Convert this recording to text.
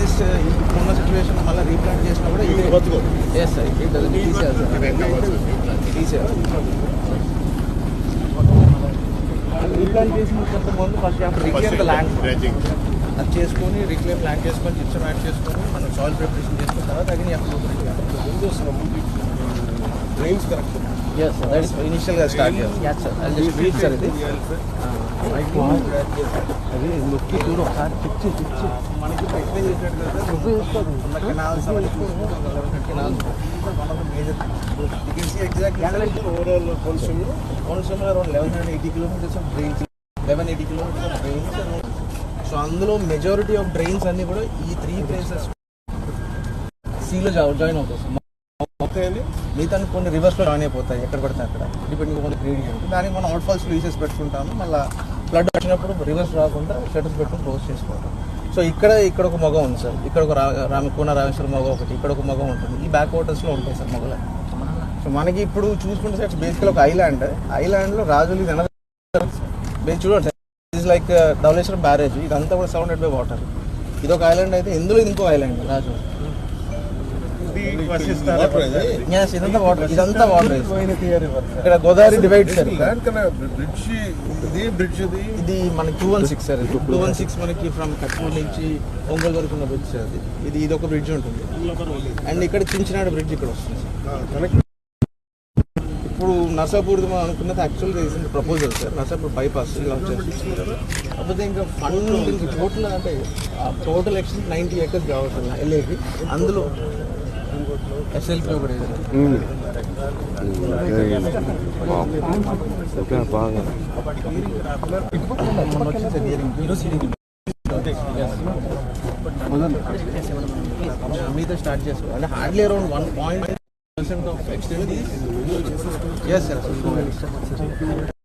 This ఉన్న situation మళ్ళీ replant చేసినా కూడా ఇది. బతుకో ఎస్ సార్ ఇట్ డజన్ తీసేయాలి సార్ తీసేయాలి రీప్లాంట్ చేసిన కొంత ముందు ఫస్ట్ రీక్లెయిమ్ ద ల్యాండ్ అది చేసుకొని రీక్లెయిమ్ ల్యాండ్ చేసుకొని జిప్సం యాడ్ చేసుకొని మనం సాయిల్ ప్రిపరేషన్ చేసుకున్న తర్వాత again drains correct yes sir that is ఇనిషియల్గా స్టార్ట్ చేయాలి. ఎస్ సార్ అది సార్ ఇది అది నొక్కి చూడు ఒకసారి పిచ్చి పిచ్చి మనకి ఎక్స్ప్లెయిన్ చేసినట్టు కదా నువ్వు వేసుకోదు ఉన్న కెనాల్స్ అవన్నీ canals major you can see exactly overall కొంచెం Konaseema around eleven hundred eighty kilometres of drains eleven eighty kilometres of drains so అందులో మెజారిటీ ఆఫ్ డ్రైన్స్ అన్నీ కూడా ఈ త్రీ ప్లేసెస్ సీలో జాయిన్ అవుతాయి. సార్ అవుతాయండి మిగతా కొన్ని రివర్స్లో జాయిన్ అయిపోతాయి. ఎక్కడ పడితే అక్కడ. డిపెండింగ్ ఆన్ గ్రేడియంట్ దానికి మనం అవుట్ ఫాల్స్ లీసెస్ పెట్టుకుంటాము. మళ్ళీ ఫ్లడ్ వచ్చినప్పుడు రివర్స్ రాకుండా షటర్స్ పెట్టుకుని క్లోజ్ చేసుకుంటాం సో ఇక్కడ ఇక్కడ ఒక మగం ఉంది సార్. ఇక్కడ ఒక రా రామకోన రామేశ్వరం మగ ఒకటి ఇక్కడ ఒక మగం ఉంటుంది. ఈ బ్యాక్ వాటర్స్లో ఉంటాయి సార్ మొగలు. సో మనకి ఇప్పుడు చూసుకుంటే సార్ బేసికల్ ఒక ఐలాండ్ ఐలాండ్లో రాజులు ఇది బేస్ చూడండి sir. Is like Dowleswaram barrage ఇదంతా కూడా సరౌండెడ్ బై వాటర్ ఇది ఒక ఐలాండ్ అయితే ఇందులో ఇంకో ఐలాండ్ రాజు. ఇదంతా వాటర్ ఇదంతా వాటర్ ఇక్కడ గోదావరి డివైడ్ సార్ బ్రిడ్జ్ ఇది బ్రిడ్జ్ ఇది? ఇది మనకి two one six sir two one six మనకి ఫ్రమ్ కట్నూరు నుంచి ఒంగోలు వరకు ఉన్న బ్రిడ్జ్ సార్ అది ఇది ఇది ఒక బ్రిడ్జ్ ఉంటుంది. అండ్ ఇక్కడ చించినాడు బ్రిడ్జ్ ఇక్కడ వస్తుంది సార్. ఇప్పుడు నర్సాపూర్ మనం అనుకున్నది యాక్చువల్గా recent proposal sir. Narsapur bypass కాకపోతే ఇంకా ఫండ్ ఇంకా టోటల్ అంటే టోటల్ ఎక్స్టెన్స్ నైంటీ ఏకర్స్ కావాలి సార్ ఎల్ఏకి అందులో ఎస్ఎల్పి బాగా మొన్న స్టార్ట్ చేసుకో అంటే hardly around one point percent of extent yes sir